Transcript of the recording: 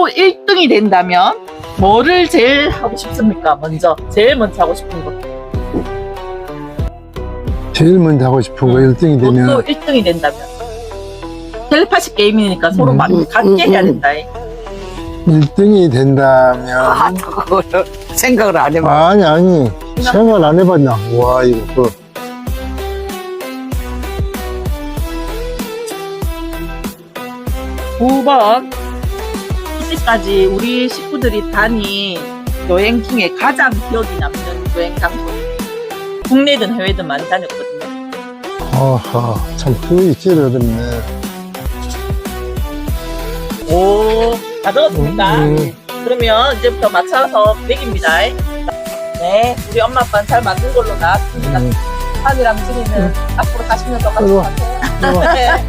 또 1등이 된다면 뭐를 제일 하고 싶습니까? 먼저 제일 먼저 하고 싶은 거. 제일 먼저 하고 싶은 거 1등이 또 되면 1등이 된다면. 텔레파시 게임이니까 서로 음, 많이 음, 갖게 음, 해야 음. 된다. 1등이 된다면 아, 그거를 생각을 안 해봐. 아니 아니 생각 안 해봤나 와 이거 그 두번 이때까지 우리 식구들이 다닌 여행 중에 가장 기억이 남는 여행 장소 국내든 해외든 많이 다녔거든요. 아하 참 그거 있지 어렵네 오, 다 적었습니까? 음. 그러면 이제부터 맞춰서 100입니다. 네, 우리 엄마 아빠는 잘 만든 걸로 나왔습니다. 음. 하늘랑 지리는 앞으로 가시면 더 같은 아이고. 것 같아요. 네.